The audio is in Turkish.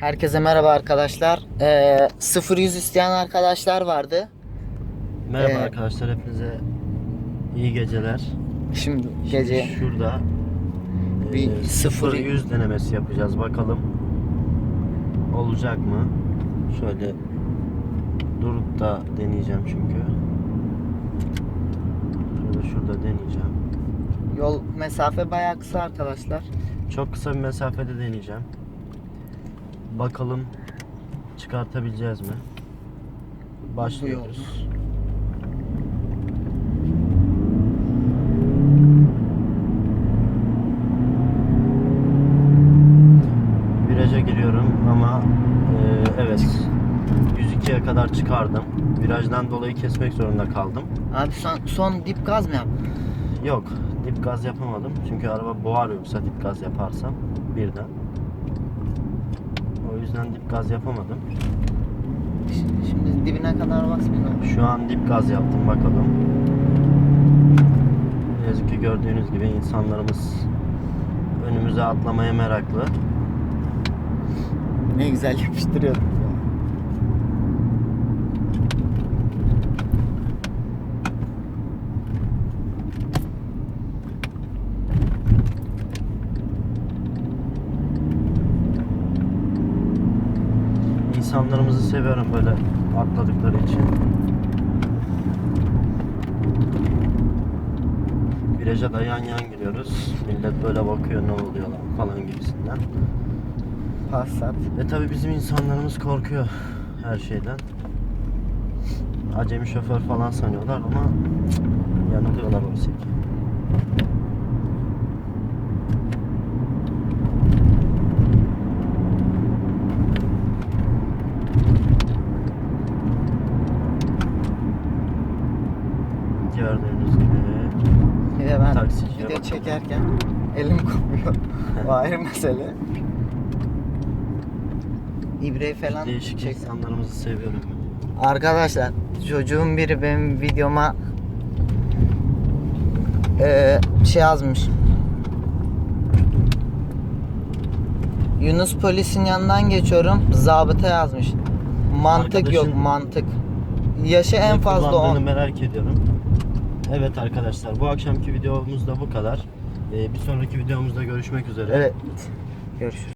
Herkese merhaba arkadaşlar. Ee, 0-100 isteyen arkadaşlar vardı. Merhaba Ee, arkadaşlar hepinize iyi geceler. Şimdi Şimdi gece şurada Bir bir sıfır- 0 100 denemesi yapacağız bakalım. Olacak mı? Şöyle durup da deneyeceğim çünkü. Şöyle şurada deneyeceğim. yol mesafe bayağı kısa arkadaşlar. Çok kısa bir mesafede deneyeceğim. Bakalım çıkartabileceğiz mi? Başlıyoruz. Viraja giriyorum ama e, evet 102'ye kadar çıkardım. Virajdan dolayı kesmek zorunda kaldım. Abi son, son dip gaz mı yaptın? Yok, dip gaz yapamadım. Çünkü araba boğar yoksa dip gaz yaparsam birden. Yüzden dip gaz yapamadım. Şimdi, dibine kadar basmayın. Şu an dip gaz yaptım bakalım. Ne yazık ki gördüğünüz gibi insanlarımız önümüze atlamaya meraklı. Ne güzel yapıştırıyordum. İnsanlarımızı seviyorum böyle atladıkları için. Viraja da yan yan giriyoruz. Millet böyle bakıyor ne oluyor lan falan gibisinden. Passat. E tabi bizim insanlarımız korkuyor her şeyden. Acemi şoför falan sanıyorlar ama yanılıyorlar oysa ki. Gördüğünüz gibi Bir de Taksiciye video bakalım. çekerken elim kopuyor. o ayrı mesele. İbreyi falan değişik çek. insanlarımızı seviyorum. Arkadaşlar çocuğun biri benim videoma eee, şey yazmış. Yunus polisin yanından geçiyorum. Zabıta yazmış. Mantık yok Arkadaşın- mantık. Yaşı en fazla kullandığını 10. merak ediyorum. Evet arkadaşlar bu akşamki videomuz da bu kadar. Ee, bir sonraki videomuzda görüşmek üzere. Evet. Görüşürüz.